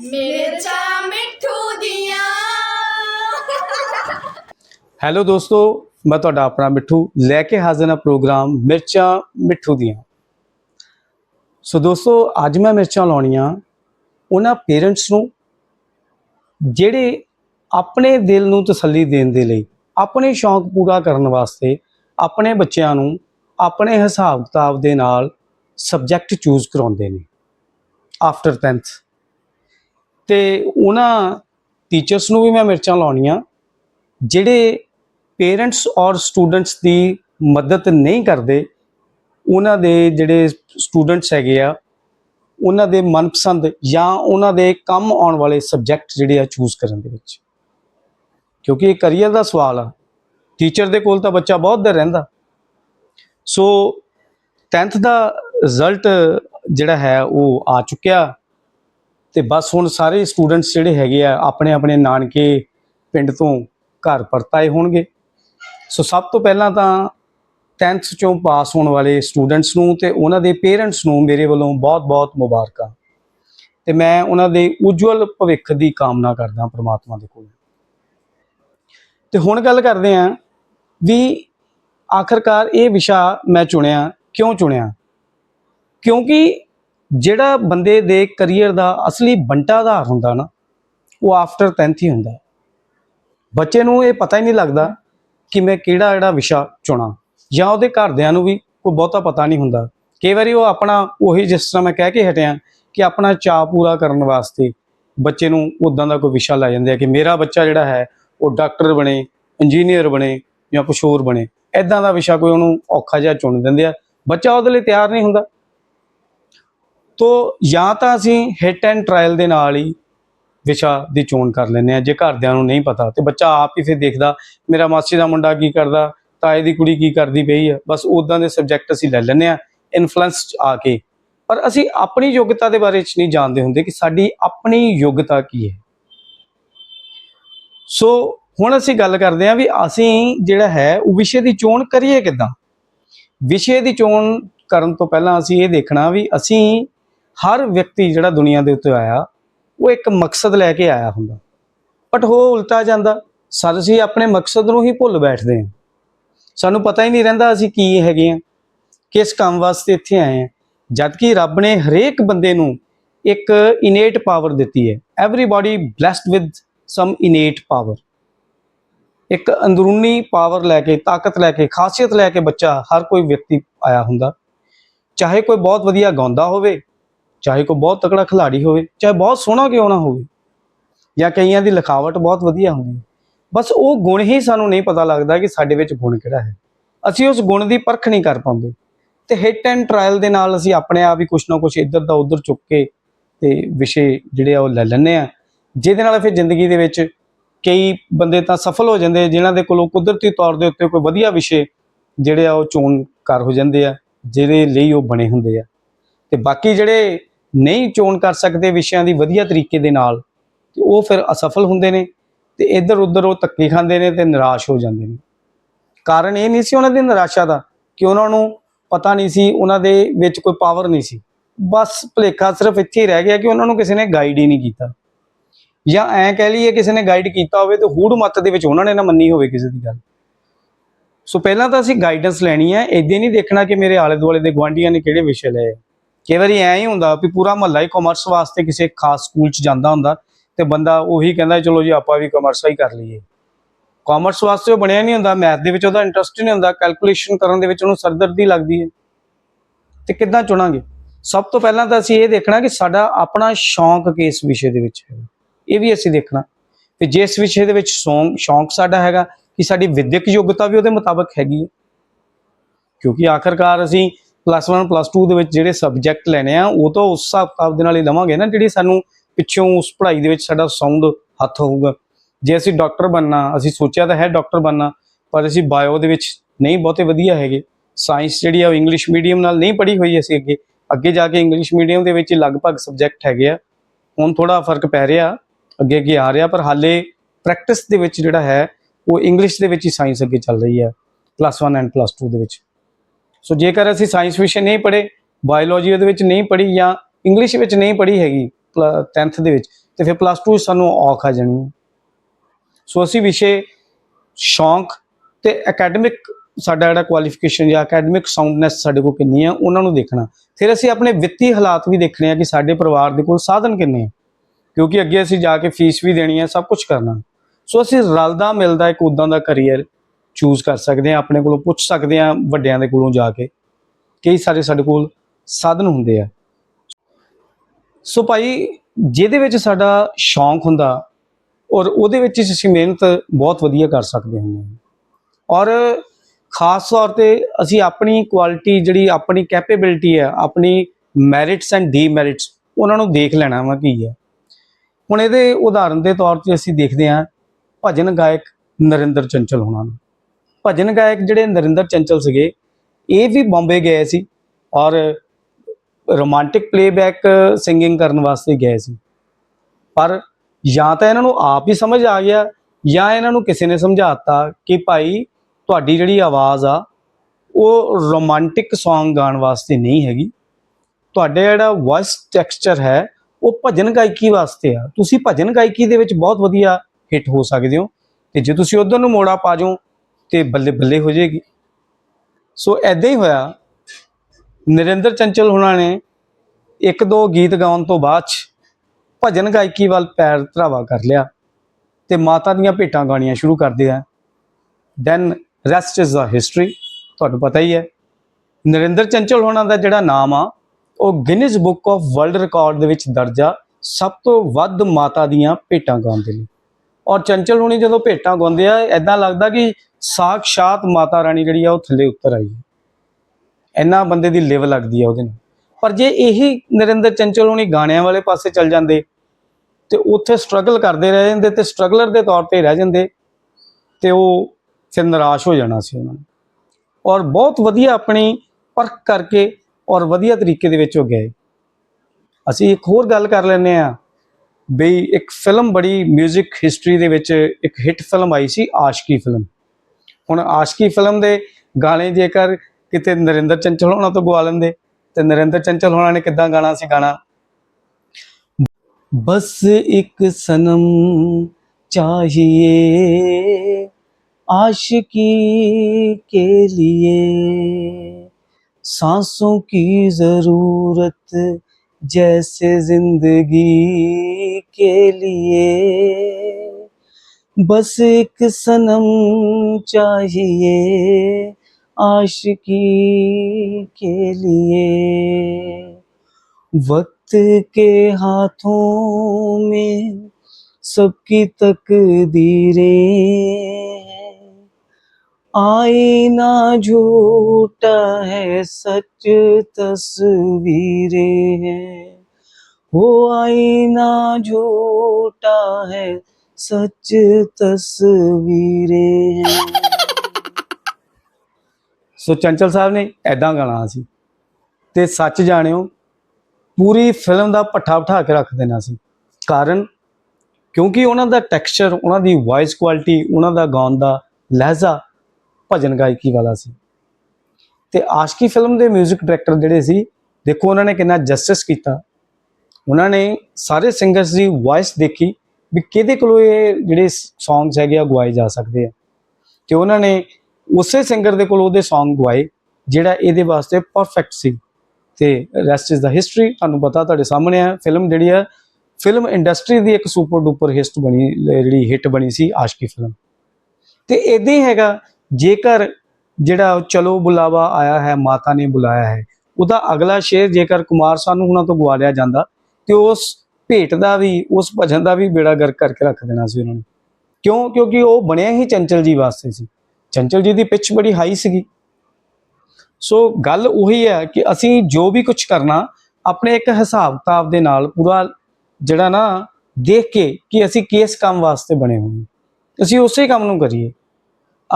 ਮਿਰਚਾਂ ਮਿੱਠੂ ਦੀਆਂ। ਹੈਲੋ ਦੋਸਤੋ, ਮੈਂ ਤੁਹਾਡਾ ਆਪਣਾ ਮਿੱਠੂ ਲੈ ਕੇ ਹਾਜ਼ਰ ਹਾਂ ਪ੍ਰੋਗਰਾਮ ਮਿਰਚਾਂ ਮਿੱਠੂ ਦੀਆਂ। ਸੋ ਦੋਸਤੋ, ਅੱਜ ਮੈਂ ਮਿਰਚਾਂ ਲਾਉਣੀਆਂ ਉਹਨਾਂ ਪੇਰੈਂਟਸ ਨੂੰ ਜਿਹੜੇ ਆਪਣੇ ਦਿਲ ਨੂੰ ਤਸੱਲੀ ਦੇਣ ਦੇ ਲਈ, ਆਪਣੇ ਸ਼ੌਂਕ ਪੂਰਾ ਕਰਨ ਵਾਸਤੇ ਆਪਣੇ ਬੱਚਿਆਂ ਨੂੰ ਆਪਣੇ ਹਿਸਾਬ ਕਿਤਾਬ ਦੇ ਨਾਲ ਸਬਜੈਕਟ ਚੂਜ਼ ਕਰਾਉਂਦੇ ਨੇ। ਆਫਟਰ 10th ਤੇ ਉਹਨਾਂ ਟੀਚਰਸ ਨੂੰ ਵੀ ਮੈਂ ਮਿਰਚਾਂ ਲਾਉਣੀਆਂ, ਜਿਹੜੇ ਪੇਰੈਂਟਸ ਔਰ ਸਟੂਡੈਂਟਸ ਦੀ ਮਦਦ ਨਹੀਂ ਕਰਦੇ, ਉਹਨਾਂ ਦੇ ਜਿਹੜੇ ਸਟੂਡੈਂਟਸ ਹੈਗੇ ਆ, ਉਹਨਾਂ ਦੇ ਮਨਪਸੰਦ ਜਾਂ ਉਹਨਾਂ ਦੇ ਕੰਮ ਆਉਣ ਵਾਲੇ ਸਬਜੈਕਟ ਜਿਹੜੇ ਆ ਚੂਜ਼ ਕਰਨ ਦੇ ਵਿੱਚ। ਕਿਉਂਕਿ ਇਹ ਕਰੀਅਰ ਦਾ ਸਵਾਲ ਆ। ਟੀਚਰ ਦੇ ਕੋਲ ਤਾਂ ਬੱਚਾ ਬਹੁਤ ਦਰ ਰਹਿੰਦਾ। ਸੋ 10th ਦਾ ਰਿਜ਼ਲਟ ਜਿਹੜਾ ਹੈ ਉਹ ਆ ਚੁੱਕਿਆ। ਤੇ ਬਸ ਹੁਣ ਸਾਰੇ ਸਟੂਡੈਂਟਸ ਜਿਹੜੇ ਹੈਗੇ ਆ, ਆਪਣੇ ਆਪਣੇ ਨਾਨਕੇ ਪਿੰਡ ਤੋਂ ਘਰ ਪਰਤ ਆਏ ਹੋਣਗੇ। ਸੋ ਸਭ ਤੋਂ ਪਹਿਲਾਂ ਤਾਂ 10th ਚੋਂ ਪਾਸ ਹੋਣ ਵਾਲੇ ਸਟੂਡੈਂਟਸ ਨੂੰ ਤੇ ਉਹਨਾਂ ਦੇ ਪੇਰੈਂਟਸ ਨੂੰ ਮੇਰੇ ਵੱਲੋਂ ਬਹੁਤ-ਬਹੁਤ ਮੁਬਾਰਕਾਂ। ਤੇ ਮੈਂ ਉਹਨਾਂ ਦੇ ਉਜਵਲ ਭਵਿੱਖ ਦੀ ਕਾਮਨਾ ਕਰਦਾ ਪ੍ਰਮਾਤਮਾ ਦੇ ਕੋਲ। ਤੇ ਹੁਣ ਗੱਲ ਕਰਦੇ ਆਂ ਵੀ ਆਖਰਕਾਰ ਇਹ ਵਿਸ਼ਾ ਮੈਂ ਚੁਣਿਆ, ਕਿਉਂ ਚੁਣਿਆ? ਕਿਉਂਕਿ ਜਿਹੜਾ ਬੰਦੇ ਦੇ ਕੈਰੀਅਰ ਦਾ ਅਸਲੀ ਬੰਟਾ ਆਧਾਰ ਹੁੰਦਾ ਨਾ, ਉਹ ਆਫਟਰ 10th ਹੀ ਹੁੰਦਾ। ਬੱਚੇ ਨੂੰ ਇਹ ਪਤਾ ਹੀ ਨਹੀਂ ਲੱਗਦਾ ਕਿ ਮੈਂ ਕਿਹੜਾ ਜਿਹੜਾ ਵਿਸ਼ਾ ਚੁਣਾ। ਜਾਂ ਉਹਦੇ ਘਰਦਿਆਂ ਨੂੰ ਵੀ ਕੋਈ ਬਹੁਤਾ ਪਤਾ ਨਹੀਂ ਹੁੰਦਾ। ਕਈ ਵਾਰੀ ਉਹ ਆਪਣਾ ਉਹੀ ਜਿਸ ਤਰ੍ਹਾਂ ਮੈਂ ਕਹਿ ਕੇ ਹਟਿਆ ਕਿ ਆਪਣਾ ਚਾਅ ਪੂਰਾ ਕਰਨ ਵਾਸਤੇ ਬੱਚੇ ਨੂੰ ਉਦਾਂ ਦਾ ਕੋਈ ਵਿਸ਼ਾ ਲੈ ਜਾਂਦੇ ਆ ਕਿ ਮੇਰਾ ਬੱਚਾ ਜਿਹੜਾ ਹੈ, ਉਹ ਡਾਕਟਰ ਬਣੇ, ਇੰਜੀਨੀਅਰ ਬਣੇ ਜਾਂ ਕੁਛ ਹੋਰ ਬਣੇ। ਐਦਾਂ ਦਾ ਵਿਸ਼ਾ ਕੋਈ ਉਹਨੂੰ ਔਖਾ ਜਿਹਾ ਚੁਣ ਦਿੰਦੇ ਆ। ਬੱਚਾ ਉਹਦੇ ਲਈ ਤਿਆਰ ਨਹੀਂ ਹੁੰਦਾ। ਤੋ ਜਾਂ ਤਾਂ ਅਸੀਂ ਹਿੱਟ ਐਂਡ ਟ੍ਰਾਇਲ ਦੇ ਨਾਲ ਹੀ ਵਿਸ਼ਾ ਦੀ ਚੋਣ ਕਰ ਲੈਂਦੇ ਆ ਜੇ ਘਰਦਿਆਂ ਨੂੰ ਨਹੀਂ ਪਤਾ ਤੇ ਬੱਚਾ ਆਪ ਹੀ ਫਿਰ ਦੇਖਦਾ, ਮੇਰਾ ਮਾਸੀ ਦਾ ਮੁੰਡਾ ਕੀ ਕਰਦਾ, ਤਾਏ ਦੀ ਕੁੜੀ ਕੀ ਕਰਦੀ ਪਈ ਆ, ਬਸ ਉਦਾਂ ਦੇ ਸਬਜੈਕਟ ਅਸੀਂ ਲੈ ਲੈਂਦੇ ਆ ਇਨਫਲੂਐਂਸ ਚ ਆ ਕੇ। ਪਰ ਅਸੀਂ ਆਪਣੀ ਯੋਗਤਾ ਦੇ ਬਾਰੇ ਚ ਨਹੀਂ ਜਾਣਦੇ ਹੁੰਦੇ ਕਿ ਸਾਡੀ ਆਪਣੀ ਯੋਗਤਾ ਕੀ ਹੈ। ਸੋ ਹੁਣ ਅਸੀਂ ਗੱਲ ਕਰਦੇ ਹਾਂ ਵੀ ਅਸੀਂ ਜਿਹੜਾ ਹੈ, ਉਹ ਵਿਸ਼ੇ ਦੀ ਚੋਣ ਕਰੀਏ ਕਿਦਾਂ? ਵਿਸ਼ੇ ਦੀ ਚੋਣ ਕਰਨ ਤੋਂ ਪਹਿਲਾਂ ਅਸੀਂ ਇਹ ਦੇਖਣਾ ਵੀ ਅਸੀਂ ਹਰ ਵਿਅਕਤੀ ਜਿਹੜਾ ਦੁਨੀਆ ਦੇ ਉੱਤੇ ਆਇਆ, ਉਹ ਇੱਕ ਮਕਸਦ ਲੈ ਕੇ ਆਇਆ ਹੁੰਦਾ। ਬਟ ਹੋ ਉਲਟਾ ਜਾਂਦਾ ਸਰ ਅਸੀਂ ਆਪਣੇ ਮਕਸਦ ਨੂੰ ਹੀ ਭੁੱਲ ਬੈਠਦੇ ਹਾਂ। ਸਾਨੂੰ ਪਤਾ ਹੀ ਨਹੀਂ ਰਹਿੰਦਾ ਅਸੀਂ ਕੀ ਹੈਗੇ ਆ ਕਿਸ ਕੰਮ ਵਾਸਤੇ ਇੱਥੇ ਆਏ ਆ ਜਦ ਕਿ ਰੱਬ ਨੇ ਹਰੇਕ ਬੰਦੇ ਨੂੰ ਇੱਕ ਇਨੇਟ ਪਾਵਰ ਦਿੱਤੀ ਹੈ। Everybody blessed with some innate power ਇੱਕ ਅੰਦਰੂਨੀ ਪਾਵਰ ਲੈ ਕੇ, ਤਾਕਤ ਲੈ ਕੇ, ਖਾਸੀਅਤ ਲੈ ਕੇ ਬੱਚਾ ਹਰ ਕੋਈ ਵਿਅਕਤੀ ਆਇਆ ਹੁੰਦਾ। ਚਾਹੇ ਕੋਈ ਬਹੁਤ ਵਧੀਆ ਗਾਉਂਦਾ ਹੋਵੇ ਚਾਹੇ ਕੋਈ ਬਹੁਤ ਤਕੜਾ ਖਿਲਾੜੀ ਹੋਵੇ, ਚਾਹੇ ਬਹੁਤ ਸੋਹਣਾ ਕਿਉਂ ਨਾ ਹੋਵੇ, ਜਾਂ ਕਈਆਂ ਦੀ ਲਿਖਾਵਟ ਬਹੁਤ ਵਧੀਆ ਹੁੰਦੀ ਹੈ। ਬਸ ਉਹ ਗੁਣ ਹੀ ਸਾਨੂੰ ਨਹੀਂ ਪਤਾ ਲੱਗਦਾ ਕਿ ਸਾਡੇ ਵਿੱਚ ਗੁਣ ਕਿਹੜਾ ਹੈ। ਅਸੀਂ ਉਸ ਗੁਣ ਦੀ ਪਰਖ ਨਹੀਂ ਕਰ ਪਾਉਂਦੇ। ਤੇ ਹਿੱਟ ਐਂਡ ਟ੍ਰਾਇਲ ਦੇ ਨਾਲ ਅਸੀਂ ਆਪਣੇ ਆਪ ਹੀ ਕੁਛ ਨਾ ਕੁਛ ਇੱਧਰ ਦਾ ਉੱਧਰ ਚੁੱਕ ਕੇ ਤੇ ਵਿਸ਼ੇ ਜਿਹੜੇ ਆ ਉਹ ਲੈ ਲੈਂਦੇ ਆ ਜਿਹਦੇ ਨਾਲ ਫਿਰ ਜ਼ਿੰਦਗੀ ਦੇ ਵਿੱਚ ਕਈ ਬੰਦੇ ਤਾਂ ਸਫਲ ਹੋ ਜਾਂਦੇ ਜਿਨ੍ਹਾਂ ਦੇ ਕੋਲੋਂ ਕੁਦਰਤੀ ਤੌਰ ਦੇ ਉੱਤੇ ਕੋਈ ਵਧੀਆ ਵਿਸ਼ੇ ਜਿਹੜੇ ਆ ਉਹ ਚੋਣ ਕਰ ਹੋ ਜਾਂਦੇ ਆ, ਜਿਹਦੇ ਲਈ ਉਹ ਬਣੇ ਹੁੰਦੇ ਆ। ਤੇ ਬਾਕੀ ਜਿਹੜੇ ਨਹੀਂ ਚੋਣ ਕਰ ਸਕਦੇ ਵਿਸ਼ਿਆਂ ਦੀ ਵਧੀਆ ਤਰੀਕੇ ਦੇ ਨਾਲ, ਤੇ ਉਹ ਫਿਰ ਅਸਫਲ ਹੁੰਦੇ ਨੇ ਤੇ ਇੱਧਰ ਉੱਧਰ ਉਹ ਧੱਕੇ ਖਾਂਦੇ ਨੇ ਤੇ ਨਿਰਾਸ਼ ਹੋ ਜਾਂਦੇ ਨੇ। ਕਾਰਨ ਇਹ ਨਹੀਂ ਸੀ ਉਹਨਾਂ ਦੀ ਨਿਰਾਸ਼ਾ ਦਾ ਕਿ ਉਹਨਾਂ ਨੂੰ ਪਤਾ ਨਹੀਂ ਸੀ, ਉਹਨਾਂ ਦੇ ਵਿੱਚ ਕੋਈ ਪਾਵਰ ਨਹੀਂ ਸੀ। ਬਸ ਭੁਲੇਖਾ ਸਿਰਫ ਇੱਥੇ ਹੀ ਰਹਿ ਗਿਆ ਕਿ ਉਹਨਾਂ ਨੂੰ ਕਿਸੇ ਨੇ ਗਾਈਡ ਹੀ ਨਹੀਂ ਕੀਤਾ। ਜਾਂ ਐਂ ਕਹਿ ਲਈਏ ਕਿਸੇ ਨੇ ਗਾਈਡ ਕੀਤਾ ਹੋਵੇ ਤੇ ਹੂੜ ਮੱਤ ਦੇ ਵਿੱਚ ਉਹਨਾਂ ਨੇ ਨਾ ਮੰਨੀ ਹੋਵੇ ਕਿਸੇ ਦੀ ਗੱਲ। ਸੋ ਪਹਿਲਾਂ ਤਾਂ ਅਸੀਂ ਗਾਈਡੈਂਸ ਲੈਣੀ ਹੈ, ਇਦਾਂ ਨਹੀਂ ਦੇਖਣਾ ਕਿ ਮੇਰੇ ਆਲੇ ਦੁਆਲੇ ਦੇ ਗਵਾਂਢੀਆਂ ਨੇ ਕਿਹੜੇ ਵਿਸ਼ੇ ਲਏ। ਕਈ ਵਾਰੀ ਐਂ ਹੀ ਹੁੰਦਾ ਵੀ ਪੂਰਾ ਮਹੱਲਾ ਹੀ ਕਾਮਰਸ ਵਾਸਤੇ ਕਿਸੇ ਖਾਸ ਸਕੂਲ 'ਚ ਜਾਂਦਾ ਹੁੰਦਾ ਤੇ ਬੰਦਾ ਉਹੀ ਕਹਿੰਦਾ ਚਲੋ ਜੀ ਆਪਾਂ ਵੀ ਕਾਮਰਸ ਹੀ ਕਰ ਲਈਏ। ਕਾਮਰਸ ਵਾਸਤੇ ਉਹ ਬਣਿਆ ਨਹੀਂ ਹੁੰਦਾ ਮੈਥ ਦੇ ਵਿੱਚ ਉਹਦਾ ਇੰਟਰਸਟ ਨਹੀਂ ਹੁੰਦਾ ਕੈਲਕੂਲੇਸ਼ਨ ਕਰਨ ਦੇ ਵਿੱਚ ਉਹਨੂੰ ਸਰਦਰਦੀ ਲੱਗਦੀ ਹੈ। ਤੇ ਕਿੱਦਾਂ ਚੁਣਾਂਗੇ? ਸਭ ਤੋਂ ਪਹਿਲਾਂ ਤਾਂ ਅਸੀਂ ਇਹ ਦੇਖਣਾ ਕਿ ਸਾਡਾ ਆਪਣਾ ਸ਼ੌਂਕ ਕਿਸ ਵਿਸ਼ੇ ਦੇ ਵਿੱਚ ਹੈ ਇਹ ਵੀ ਅਸੀਂ ਦੇਖਣਾ। ਤੇ ਜਿਸ ਵਿਸ਼ੇ ਦੇ ਵਿੱਚ ਸ਼ੌਂਕ ਸ਼ੌਂਕ ਸਾਡਾ ਹੈਗਾ, ਕਿ ਸਾਡੀ ਵਿਦਿਅਕ ਯੋਗਤਾ ਵੀ ਉਹਦੇ ਮੁਤਾਬਕ ਹੈਗੀ ਹੈ। ਕਿਉਂਕਿ ਆਖਰਕਾਰ ਅਸੀਂ ਪਲੱਸ 1 ਪਲੱਸ 2 ਦੇ ਵਿੱਚ ਜਿਹੜੇ ਸਬਜੈਕਟ ਲੈਣੇ ਆ, ਉਹ ਤਾਂ ਉਸ ਹਿਸਾਬ ਕਿਤਾਬ ਦੇ ਨਾਲ ਹੀ ਲਵਾਂਗੇ ਨਾ, ਜਿਹੜੀ ਸਾਨੂੰ ਪਿੱਛੋਂ ਉਸ ਪੜ੍ਹਾਈ ਦੇ ਵਿੱਚ ਸਾਡਾ ਸਾਊਂਡ ਹੱਥ ਹੋਊਗਾ। ਜੇ ਅਸੀਂ ਡਾਕਟਰ ਬਣਨਾ, ਅਸੀਂ ਸੋਚਿਆ ਤਾਂ ਹੈ ਡਾਕਟਰ ਬਣਨਾ, ਪਰ ਅਸੀਂ ਬਾਇਓ ਦੇ ਵਿੱਚ ਨਹੀਂ ਬਹੁਤੇ ਵਧੀਆ ਹੈਗੇ। ਸਾਇੰਸ ਜਿਹੜੀ ਆ, ਉਹ ਇੰਗਲਿਸ਼ ਮੀਡੀਅਮ ਨਾਲ ਨਹੀਂ ਪੜ੍ਹੀ ਹੋਈ ਅਸੀਂ ਅੱਗੇ। ਅੱਗੇ ਜਾ ਕੇ ਇੰਗਲਿਸ਼ ਮੀਡੀਅਮ ਦੇ ਵਿੱਚ ਹੀ ਲਗਭਗ ਸਬਜੈਕਟ ਹੈਗੇ ਆ। ਹੁਣ ਥੋੜਾ ਫ਼ਰਕ ਪੈ ਰਿਹਾ, ਅੱਗੇ ਅੱਗੇ ਆ ਰਿਹਾ, ਪਰ ਹਾਲੇ ਪ੍ਰੈਕਟਿਸ ਦੇ ਵਿੱਚ ਜਿਹੜਾ ਹੈ, ਉਹ ਇੰਗਲਿਸ਼ ਦੇ ਵਿੱਚ ਹੀ ਸਾਇੰਸ ਅੱਗੇ ਚੱਲ ਰਹੀ ਹੈ। ਪਲੱਸ 1 ਐਂਡ ਪਲੱਸ 2 ਦੇ ਵਿੱਚ। ਸੋ ਜੇਕਰ ਅਸੀਂ ਸਾਇੰਸ ਵਿਸ਼ੇ ਨਹੀਂ ਪੜ੍ਹੇ ਬਾਇਓਲੋਜੀ ਉਹਦੇ ਵਿੱਚ ਨਹੀਂ ਪੜ੍ਹੀ ਜਾਂ ਇੰਗਲਿਸ਼ ਵਿੱਚ ਨਹੀਂ ਪੜ੍ਹੀ ਹੈਗੀ 10th ਦੇ ਵਿੱਚ, ਤੇ ਫਿਰ ਪਲੱਸ 2 ਸਾਨੂੰ ਔਖ ਆ ਜਾਣੀ ਹੈ। ਸੋ ਅਸੀਂ ਵਿਸ਼ੇ ਸ਼ੌਂਕ ਤੇ ਅਕੈਡਮਿਕ ਸਾਡਾ ਜਿਹੜਾ ਕੁਆਲੀਫਿਕੇਸ਼ਨ ਜਾਂ ਅਕੈਡਮਿਕ ਸਾਊਂਡਨੈਸ ਸਾਡੇ ਕੋਲ ਕਿੰਨੀ ਹੈ, ਉਹਨਾਂ ਨੂੰ ਦੇਖਣਾ। ਫਿਰ ਅਸੀਂ ਆਪਣੇ ਵਿੱਤੀ ਹਾਲਾਤ ਵੀ ਦੇਖਣੇ ਆ ਕਿ ਸਾਡੇ ਪਰਿਵਾਰ ਦੇ ਕੋਲ ਸਾਧਨ ਕਿੰਨੇ ਆ। ਕਿਉਂਕਿ ਅੱਗੇ ਅਸੀਂ ਜਾ ਕੇ ਫੀਸ ਵੀ ਦੇਣੀ ਹੈ, ਸਭ ਕੁਝ ਕਰਨਾ। ਸੋ ਅਸੀਂ ਰਲਦਾ ਮਿਲਦਾ ਇੱਕ ਉਦਾਂ ਦਾ ਕੈਰੀਅਰ ਚੂਜ਼ ਕਰ ਸਕਦੇ ਆ ਆਪਣੇ ਕੋਲੋਂ ਪੁੱਛ ਸਕਦੇ ਆ ਵੱਡਿਆਂ ਦੇ ਕੋਲੋਂ ਜਾ ਕੇ ਕਈ ਸਾਰੇ ਸਾਡੇ ਕੋਲ ਸਾਧਨ ਹੁੰਦੇ ਆ। ਸੋ ਭਾਈ, ਜਿਹਦੇ ਵਿੱਚ ਸਾਡਾ ਸ਼ੌਂਕ ਹੁੰਦਾ ਔਰ ਉਹਦੇ ਵਿੱਚ ਅਸੀਂ ਮਿਹਨਤ ਬਹੁਤ ਵਧੀਆ ਕਰ ਸਕਦੇ ਹੁੰਦੇ ਹਾਂ। ਔਰ ਖਾਸ ਤੌਰ ਤੇ ਅਸੀਂ ਆਪਣੀ ਕੁਆਲਿਟੀ ਜਿਹੜੀ ਆਪਣੀ ਕੈਪੇਬਿਲਿਟੀ ਹੈ, ਆਪਣੀ ਮੈਰਿਟਸ ਐਂਡ ਡੀਮੈਰਿਟਸ ਉਹਨਾਂ ਨੂੰ ਦੇਖ ਲੈਣਾ ਵਾ ਕੀ ਹੈ। ਹੁਣ ਇਹਦੇ ਉਦਾਹਰਨ ਦੇ ਤੌਰ ਤੇ ਅਸੀਂ ਦੇਖਦੇ ਹਾਂ ਭਜਨ ਗਾਇਕ ਨਰਿੰਦਰ ਚੰਚਲ ਹੋਣਾ ਨੂੰ। ਭਜਨ ਗਾਇਕ ਜਿਹੜੇ ਨਰਿੰਦਰ ਚੰਚਲ ਸੀਗੇ, ਇਹ ਵੀ ਬੰਬੇ ਗਏ ਸੀ ਔਰ ਰੋਮਾਂਟਿਕ ਪਲੇਬੈਕ ਸਿੰਗਿੰਗ ਕਰਨ ਵਾਸਤੇ ਗਏ ਸੀ। ਪਰ ਜਾਂ ਤਾਂ ਇਹਨਾਂ ਨੂੰ ਆਪ ਹੀ ਸਮਝ ਆ ਗਿਆ ਜਾਂ ਇਹਨਾਂ ਨੂੰ ਕਿਸੇ ਨੇ ਸਮਝਾਤਾ ਕਿ ਭਾਈ ਤੁਹਾਡੀ ਜਿਹੜੀ ਆਵਾਜ਼ ਆ, ਉਹ ਰੋਮਾਂਟਿਕ Song ਗਾਉਣ ਵਾਸਤੇ ਨਹੀਂ ਹੈਗੀ। ਤੁਹਾਡੇ ਜਿਹੜਾ ਵੌਇਸ ਟੈਕਸਚਰ ਹੈ, ਉਹ ਭਜਨ ਗਾਇਕੀ ਵਾਸਤੇ ਆ। ਤੁਸੀਂ ਭਜਨ ਗਾਇਕੀ ਦੇ ਵਿੱਚ ਬਹੁਤ ਵਧੀਆ ਹਿੱਟ ਹੋ ਸਕਦੇ ਹੋ। ਤੇ ਜੇ ਤੁਸੀਂ ਉਧਰ ਨੂੰ ਮੋੜਾ ਪਾ ਜਾਓ ਤੇ ਬੱਲੇ ਬੱਲੇ ਹੋ ਜਾਏਗੀ। ਸੋ ਐਦਾਂ ਹੀ ਹੋਇਆ। ਨਰਿੰਦਰ ਚੰਚਲ ਹੁਣਾਂ ਨੇ ਇੱਕ ਦੋ ਗੀਤ ਗਾਉਣ ਤੋਂ ਬਾਅਦ 'ਚ ਭਜਨ ਗਾਇਕੀ ਵੱਲ ਪੈਰ ਧਰਾਵਾ ਕਰ ਲਿਆ ਤੇ ਮਾਤਾ ਦੀਆਂ ਭੇਟਾਂ ਗਾਣੀਆਂ ਸ਼ੁਰੂ ਕਰਦੇ ਆ then rest is the history ਤੁਹਾਨੂੰ ਪਤਾ ਹੀ ਹੈ। ਨਰਿੰਦਰ ਚੰਚਲ ਹੋਣਾ ਦਾ ਜਿਹੜਾ ਨਾਮ ਆ, ਉਹ Guinness book of world record ਦੇ ਵਿੱਚ ਦਰਜ ਆ ਸਭ ਤੋਂ ਵੱਧ ਮਾਤਾ ਦੀਆਂ ਭੇਟਾਂ ਗਾਉਣ ਦੇ ਲਈ। ਔਰ ਚੰਚਲ ਹੁਣੀ ਜਦੋਂ ਭੇਟਾਂ ਗਾਉਂਦੇ ਆ ਐਦਾਂ ਲੱਗਦਾ ਕਿ ਸਾਖਸ਼ਾਤ ਮਾਤਾ ਰਾਣੀ ਜਿਹੜੀ ਆ, ਉਹ ਥੱਲੇ ਉੱਤਰ ਆਈ ਹੈ। ਇੰਨਾ ਬੰਦੇ ਦੀ ਲਿਵ ਲੱਗਦੀ ਆ ਉਹਦੇ ਨਾਲ। ਪਰ ਜੇ ਇਹੀ ਨਰਿੰਦਰ ਚੰਚਲ ਹੋਣੀ ਗਾਣਿਆਂ ਵਾਲੇ ਪਾਸੇ ਚੱਲ ਜਾਂਦੇ ਤੇ ਉੱਥੇ ਸਟਰਗਲ ਕਰਦੇ ਰਹਿ ਜਾਂਦੇ ਤੇ ਸਟਰਗਲਰ ਦੇ ਤੌਰ ਤੇ ਰਹਿ ਜਾਂਦੇ ਤੇ ਉਹ ਫਿਰ ਨਿਰਾਸ਼ ਹੋ ਜਾਣਾ ਸੀ ਉਹਨਾਂ ਨੇ। ਔਰ ਬਹੁਤ ਵਧੀਆ ਆਪਣੀ ਪਰਖ ਕਰਕੇ ਔਰ ਵਧੀਆ ਤਰੀਕੇ ਦੇ ਵਿੱਚ ਉਹ ਗਏ। ਅਸੀਂ ਇੱਕ ਹੋਰ ਗੱਲ ਕਰ ਲੈਂਦੇ ਆ ਬਈ ਇੱਕ ਫਿਲਮ ਬੜੀ 뮤직 ਹਿਸਟਰੀ ਦੇ ਵਿੱਚ ਇੱਕ ਹਿੱਟ ਫਿਲਮ ਆਈ ਸੀ ਆਸ਼ਕੀ ਫਿਲਮ ਹੁਣ ਆਸ਼ਕੀ ਫਿਲਮ ਦੇ ਗਾਣੇ ਜੇਕਰ ਕਿਤੇ ਨਰਿੰਦਰ ਚੰਚਲ ਹੋਣਾ ਤੋਂ ਗਵਾ ਲੈਂਦੇ ਤੇ ਨਰਿੰਦਰ ਚੰਚਲ ਹੋਣਾ ਨੇ ਕਿੱਦਾਂ ਗਾਣਾ ਸੀ ਗਾਣਾ ਬਸ ਇੱਕ ਸਨਮ चाहिए आशिकी के लिए सांसों की जरूरत जैसे जिंदगी के लिए बस एक सनम चाहिए आशिकी के लिए वक्त के हाथों में सबकी तकदीरें हैं आईना झूठा है सच तस्वीरें हैं वो आईना झूठा है सच तस्वीरें हैं ਸੋ ਚੰਚਲ ਸਾਹਿਬ ਨੇ ਐਦਾਂ ਗਾਣਾ ਸੀ ਤੇ ਸੱਚ ਜਾਣਿਓ ਪੂਰੀ ਫਿਲਮ ਦਾ ਪੱਠਾ ਬਿਠਾ ਕੇ ਰੱਖ ਦੇਣਾ ਸੀ ਕਾਰਨ ਕਿਉਂਕਿ ਉਹਨਾਂ ਦਾ ਟੈਕਸਚਰ ਉਹਨਾਂ ਦੀ ਵੌਇਸ ਕੁਆਲਿਟੀ ਉਹਨਾਂ ਦਾ ਗਾਉਣ ਦਾ ਲਹਿਜ਼ਾ ਭਜਨ ਗਾਇਕੀ ਵਾਲਾ ਸੀ। ਤੇ ਆਸ਼ਕੀ ਫਿਲਮ ਦੇ 뮤직 ਡਾਇਰੈਕਟਰ ਜਿਹੜੇ ਸੀ, ਦੇਖੋ ਉਹਨਾਂ ਨੇ ਕਿੰਨਾ ਜਸਟਿਸ ਕੀਤਾ। ਉਹਨਾਂ ਨੇ ਸਾਰੇ ਸਿੰਗਰਸ ਦੀ ਵੌਇਸ ਦੇਖੀ ਵੀ ਕਿਹਦੇ ਕੋਲੋਂ ਇਹ ਜਿਹੜੇ ਸੌਂਗਸ ਹੈਗੇ ਆ ਗਵਾਏ ਜਾ ਸਕਦੇ ਆ। ਤੇ ਉਹਨਾਂ ਨੇ ਉਸੇ ਸਿੰਗਰ ਦੇ ਕੋਲ ਉਹਦੇ ਸੌਂਗ ਗਵਾਏ, ਜਿਹੜਾ ਇਹਦੇ ਵਾਸਤੇ ਪਰਫੈਕਟ ਸੀ। ਤੇ ਰੈਸਟ ਇਜ਼ ਦਾ ਹਿਸਟਰੀ ਤੁਹਾਨੂੰ ਪਤਾ ਤੁਹਾਡੇ ਸਾਹਮਣੇ ਆ ਫਿਲਮ ਜਿਹੜੀ ਆ ਫਿਲਮ ਇੰਡਸਟਰੀ ਦੀ ਇੱਕ ਸੁਪਰ ਡੂਪਰ ਹਿੱਟ ਬਣੀ, ਜਿਹੜੀ ਹਿੱਟ ਬਣੀ ਸੀ ਆਸ਼ਕੀ ਫਿਲਮ ਤੇ ਇਦਾਂ ਹੀ ਹੈਗਾ ਜੇਕਰ ਜਿਹੜਾ ਚਲੋ ਬੁਲਾਵਾ ਆਇਆ ਹੈ, ਮਾਤਾ ਨੇ ਬੁਲਾਇਆ ਹੈ, ਉਹਦਾ ਅਗਲਾ ਸ਼ੇਰ ਜੇਕਰ ਕੁਮਾਰ ਸਾਨੂੰ ਹੁਣਾਂ ਤੋਂ ਗਵਾ ਜਾਂਦਾ, ਤੇ ਉਸ ਭੇਟ ਦਾ ਵੀ, ਉਸ ਭਜਨ ਦਾ ਵੀ ਬੇੜਾ ਗਰਕ ਕਰਕੇ ਰੱਖ ਦੇਣਾ ਸੀ ਉਹਨਾਂ ਨੇ। ਕਿਉਂ? ਕਿਉਂਕਿ ਉਹ ਬਣਿਆ ਹੀ ਚੰਚਲ ਜੀ ਵਾਸਤੇ ਸੀ। ਚੰਚਲ ਜੀ ਦੀ ਪਿਚ ਬੜੀ ਹਾਈ ਸੀਗੀ। ਸੋ ਗੱਲ ਉਹੀ ਹੈ ਕਿ ਅਸੀਂ ਜੋ ਵੀ ਕੁਝ ਕਰਨਾ, ਆਪਣੇ ਇੱਕ ਹਿਸਾਬ ਕਿਤਾਬ ਦੇ ਨਾਲ ਪੂਰਾ ਜਿਹੜਾ ਨਾ ਦੇਖ ਕੇ ਕਿ ਅਸੀਂ ਕਿਸ ਕੰਮ ਵਾਸਤੇ ਬਣੇ ਹੋਏ ਅਸੀਂ ਉਸੇ ਕੰਮ ਨੂੰ ਕਰੀਏ।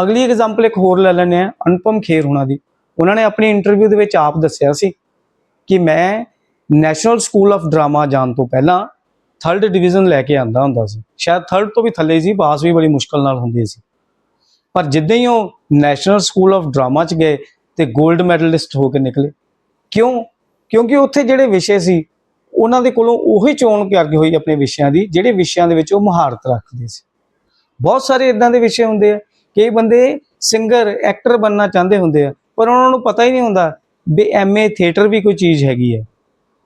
ਅਗਲੀ ਐਗਜ਼ਾਮਪਲ ਇੱਕ ਹੋਰ ਲੈ ਲੈਂਦੇ ਆ ਅਨੁਪਮ ਖੇਰ ਹੋਣਾ ਦੀ। ਉਹਨਾਂ ਨੇ ਆਪਣੀ ਇੰਟਰਵਿਊ ਦੇ ਵਿੱਚ ਆਪ ਦੱਸਿਆ ਸੀ ਕਿ ਮੈਂ ਨੈਸ਼ਨਲ ਸਕੂਲ ਆਫ ਡਰਾਮਾ ਜਾਣ ਤੋਂ ਪਹਿਲਾਂ ਥਰਡ ਡਿਵੀਜ਼ਨ ਲੈ ਕੇ ਆਂਦਾ ਹੁੰਦਾ ਸੀ। ਸ਼ਾਇਦ ਥਰਡ ਤੋਂ ਵੀ ਥੱਲੇ ਸੀ, ਪਾਸ ਵੀ ਬੜੀ ਮੁਸ਼ਕਲ ਨਾਲ ਹੁੰਦੀ ਸੀ। ਪਰ ਜਿੱਦਾਂ ਹੀ ਉਹ ਨੈਸ਼ਨਲ ਸਕੂਲ ਆਫ ਡਰਾਮਾ ਚ ਗਏ ਤੇ 골ਡ ਮੈਡਲਿਸਟ ਹੋ ਕੇ ਨਿਕਲੇ। ਕਿਉਂ? ਕਿਉਂਕਿ ਉੱਥੇ ਜਿਹੜੇ ਵਿਸ਼ੇ ਸੀ, ਉਹਨਾਂ ਦੇ ਕੋਲੋਂ ਉਹੀ ਚੋਣ ਕਰਕੇ ਹੋਈ ਆਪਣੇ ਵਿਸ਼ਿਆਂ ਦੀ, ਜਿਹੜੇ ਵਿਸ਼ਿਆਂ ਦੇ ਵਿੱਚ ਉਹ ਮਹਾਰਤ ਰੱਖਦੇ ਸੀ। ਬਹੁਤ ਸਾਰੇ ਇਦਾਂ ਦੇ ਵਿਸ਼ੇ ਹੁੰਦੇ ਆ। ਕਈ ਬੰਦੇ ਸਿੰਗਰ ਐਕਟਰ ਬਣਨਾ ਚਾਹੁੰਦੇ ਹੁੰਦੇ ਆ, ਪਰ ਉਹਨਾਂ ਨੂੰ ਪਤਾ ਹੀ ਨਹੀਂ ਹੁੰਦਾ ਵੀ ਐਮਏ ਥੀਏਟਰ ਵੀ ਕੋਈ ਚੀਜ਼ ਹੈਗੀ ਹੈ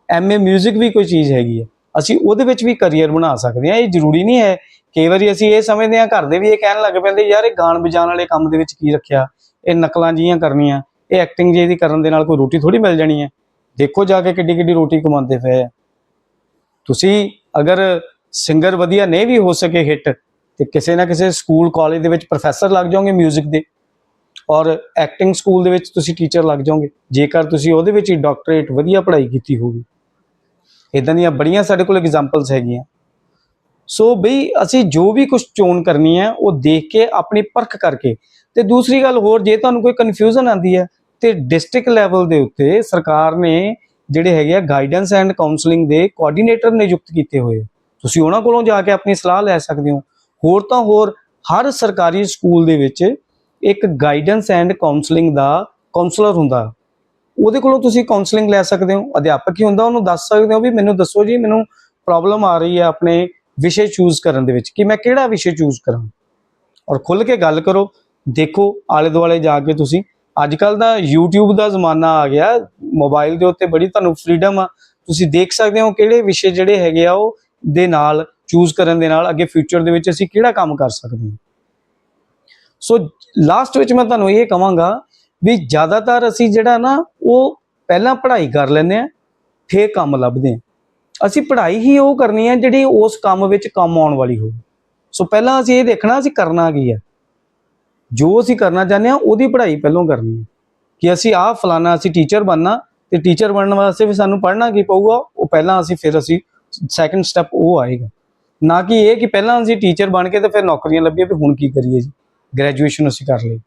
ਐਮਏ 뮤직 ਵੀ ਕੋਈ ਚੀਜ਼ ਹੈਗੀ ਹੈ। ਅਸੀਂ ਉਹਦੇ ਵਿੱਚ ਵੀ ਕੈਰੀਅਰ ਬਣਾ ਸਕਦੇ ਹਾਂ, ਇਹ ਜ਼ਰੂਰੀ ਨਹੀਂ ਹੈ। ਕਈ ਵਾਰੀ ਅਸੀਂ ਇਹ ਸਮਝਦੇ ਹਾਂ, ਘਰ ਦੇ ਵੀ ਇਹ ਕਹਿਣ ਲੱਗ ਪੈਂਦੇ, ਯਾਰ, ਇਹ ਗਾਣ ਵਜਾਉਣ ਵਾਲੇ ਕੰਮ ਦੇ ਵਿੱਚ ਕੀ ਰੱਖਿਆ? ਇਹ ਨਕਲਾਂ ਜੀਆਂ ਕਰਨੀਆਂ, ਇਹ ਐਕਟਿੰਗ ਜੀ ਦੀ ਕਰਨ ਦੇ ਨਾਲ ਕੋਈ ਰੋਟੀ ਥੋੜੀ ਮਿਲ ਜਾਣੀ ਹੈ। ਦੇਖੋ ਜਾ ਕੇ ਕਿੱਡੀ ਕਿੱਡੀ ਰੋਟੀ ਕਮਾਉਂਦੇ ਪਏ ਆ। ਤੁਸੀਂ ਅਗਰ ਸਿੰਗਰ ਵਧੀਆ ਨਹੀਂ ਵੀ ਹੋ ਸਕੇ ਹਿੱਟ ਤੇ ਕਿਸੇ ਨਾ ਕਿਸੇ ਸਕੂਲ ਕਾਲਜ ਦੇ ਵਿੱਚ ਪ੍ਰੋਫੈਸਰ ਲੱਗ ਜਾਓਗੇ 뮤직 ਦੇ ਔਰ ਐਕਟਿੰਗ ਸਕੂਲ ਦੇ ਵਿੱਚ ਤੁਸੀਂ ਟੀਚਰ ਲੱਗ ਜਾਓਗੇ। ਜੇਕਰ ਤੁਸੀਂ ਉਹਦੇ ਵਿੱਚ ਹੀ ਡਾਕਟਰੇਟ ਵਧੀਆ ਪੜ੍ਹਾਈ ਕੀਤੀ ਹੋਵੇ ਇਦਾਂ ਦੀਆਂ ਬੜੀਆਂ ਸਾਡੇ ਕੋਲ ਐਗਜ਼ਾਮਪਲਸ ਹੈਗੀਆਂ। ਸੋ ਬਈ ਅਸੀਂ ਜੋ ਵੀ ਕੁਝ ਚੋਣ ਕਰਨੀ ਹੈ, ਉਹ ਦੇਖ ਕੇ ਆਪਣੀ ਪਰਖ ਕਰਕੇ ਤੇ ਦੂਸਰੀ ਗੱਲ ਹੋਰ, ਜੇ ਤੁਹਾਨੂੰ ਕੋਈ ਕਨਫਿਊਜ਼ਨ ਆਂਦੀ ਹੈ, ਤੇ ਡਿਸਟ੍ਰਿਕਟ ਲੈਵਲ ਦੇ ਉੱਤੇ ਸਰਕਾਰ ਨੇ ਜਿਹੜੇ ਹੈਗੇ ਆ ਗਾਈਡੈਂਸ ਐਂਡ ਕਾਉਂਸਲਿੰਗ ਦੇ ਕੋਆਰਡੀਨੇਟਰ ਨਿਯੁਕਤ ਕੀਤੇ ਹੋਏ। ਤੁਸੀਂ ਉਹਨਾਂ ਕੋਲੋਂ ਜਾ ਕੇ ਆਪਣੀ ਸਲਾਹ ਲੈ ਸਕਦੇ ਹੋ। ਹੋਰ ਤਾਂ ਹੋਰ ਹਰ ਸਰਕਾਰੀ ਸਕੂਲ ਦੇ ਵਿੱਚ ਇੱਕ ਗਾਈਡੈਂਸ ਐਂਡ ਕਾਉਂਸਲਿੰਗ ਦਾ ਕਾਉਂਸਲਰ ਹੁੰਦਾ। ਉਹਦੇ ਕੋਲੋਂ ਤੁਸੀਂ ਕਾਉਂਸਲਿੰਗ ਲੈ ਸਕਦੇ ਹੋ, ਅਧਿਆਪਕ ਹੀ ਹੁੰਦਾ, ਉਹਨੂੰ ਦੱਸ ਸਕਦੇ ਹੋ ਵੀ ਮੈਨੂੰ ਦੱਸੋ ਜੀ, ਮੈਨੂੰ ਪ੍ਰੋਬਲਮ ਆ ਰਹੀ ਹੈ ਆਪਣੇ ਵਿਸ਼ੇ ਚੂਜ਼ ਕਰਨ ਦੇ ਵਿੱਚ, ਕਿ ਮੈਂ ਕਿਹੜਾ ਵਿਸ਼ੇ ਚੂਜ਼ ਕਰਾਂ। ਔਰ ਖੁੱਲ ਕੇ ਗੱਲ ਕਰੋ, ਦੇਖੋ ਆਲੇ ਦੁਆਲੇ ਜਾ ਕੇ ਤੁਸੀਂ ਅੱਜ ਕੱਲ ਦਾ YouTube ਦਾ ਜ਼ਮਾਨਾ ਆ ਗਿਆ ਮੋਬਾਈਲ ਦੇ ਉੱਤੇ ਬੜੀ ਤੁਹਾਨੂੰ ਫ੍ਰੀडम ਆ, ਤੁਸੀਂ ਦੇਖ ਸਕਦੇ ਹੋ ਕਿਹੜੇ ਵਿਸ਼ੇ ਜਿਹੜੇ ਹੈਗੇ ਆ ਉਹ ਦੇ ਨਾਲ ਚੂਜ਼ ਕਰਨ ਦੇ ਨਾਲ ਅੱਗੇ ਫਿਊਚਰ ਦੇ ਵਿੱਚ ਅਸੀਂ ਕਿਹੜਾ ਕੰਮ ਕਰ ਸਕਦੇ ਹਾਂ? ਸੋ ਲਾਸਟ ਵਿੱਚ ਮੈਂ ਤੁਹਾਨੂੰ ਇਹ ਕਹਾਂਗਾ ਵੀ ਜ਼ਿਆਦਾਤਰ ਅਸੀਂ ਜਿਹੜਾ ਨਾ, ਉਹ ਪਹਿਲਾਂ ਪੜ੍ਹਾਈ ਕਰ ਲੈਂਦੇ ਆ ਫੇਰ ਕੰਮ ਲੱਭਦੇ ਆ ਅਸੀਂ ਪੜ੍ਹਾਈ ਹੀ ਉਹ ਕਰਨੀ ਹੈ ਜਿਹੜੀ ਉਸ ਕੰਮ ਵਿੱਚ ਕੰਮ ਆਉਣ ਵਾਲੀ ਹੋਵੇ। ਸੋ ਪਹਿਲਾਂ ਅਸੀਂ ਇਹ ਦੇਖਣਾ ਅਸੀਂ ਕਰਨਾ ਕੀ ਹੈ? ਜੋ ਅਸੀਂ ਕਰਨਾ ਚਾਹੁੰਦੇ ਹਾਂ, ਉਹਦੀ ਪੜ੍ਹਾਈ ਪਹਿਲਾਂ ਕਰਨੀ ਹੈ। ਕਿ ਅਸੀਂ ਆਹ ਫਲਾਣਾ ਅਸੀਂ ਟੀਚਰ ਬਣਨਾ, ਤੇ ਟੀਚਰ ਬਣਨ ਵਾਸਤੇ ਵੀ ਸਾਨੂੰ ਪੜ੍ਹਨਾ ਕੀ ਪਊਗਾ, ਉਹ ਪਹਿਲਾਂ ਅਸੀਂ, ਫਿਰ ਅਸੀਂ ਸੈਕੰਡ ਸਟੈਪ ਉਹ ਆਏਗਾ। ਨਾ ਕਿ ਇਹ ਕਿ ਪਹਿਲਾਂ ਅਸੀਂ ਟੀਚਰ ਬਣ ਕੇ ਤੇ ਫਿਰ ਨੌਕਰੀਆਂ ਲੱਭੀਆਂ ਵੀ ਹੁਣ ਕੀ ਕਰੀਏ ਜੀ? ਗ੍ਰੈਜੂਏਸ਼ਨ ਅਸੀਂ ਕਰ ਲਈ।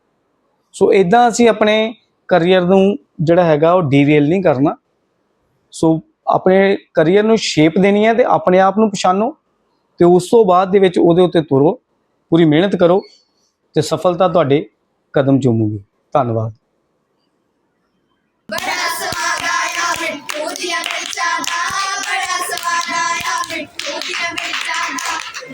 ਸੋ ਇਦਾਂ ਅਸੀਂ ਆਪਣੇ ਕਰੀਅਰ ਨੂੰ ਜਿਹੜਾ ਹੈਗਾ ਉਹ ਡੀਰੇਲ ਨਹੀਂ ਕਰਨਾ। ਸੋ ਆਪਣੇ ਕਰੀਅਰ ਨੂੰ ਸ਼ੇਪ ਦੇਣੀ ਹੈ ਤੇ ਆਪਣੇ ਆਪ ਨੂੰ ਪਛਾਣੋ ਤੇ ਉਸ ਤੋਂ ਬਾਅਦ ਦੇ ਵਿੱਚ ਉਹਦੇ ਉੱਤੇ ਤੁਰੋ, ਪੂਰੀ ਮਿਹਨਤ ਕਰੋ ਤੇ ਸਫਲਤਾ ਤੁਹਾਡੇ ਕਦਮ ਚੁੰਮੂਗੀ। ਧੰਨਵਾਦ।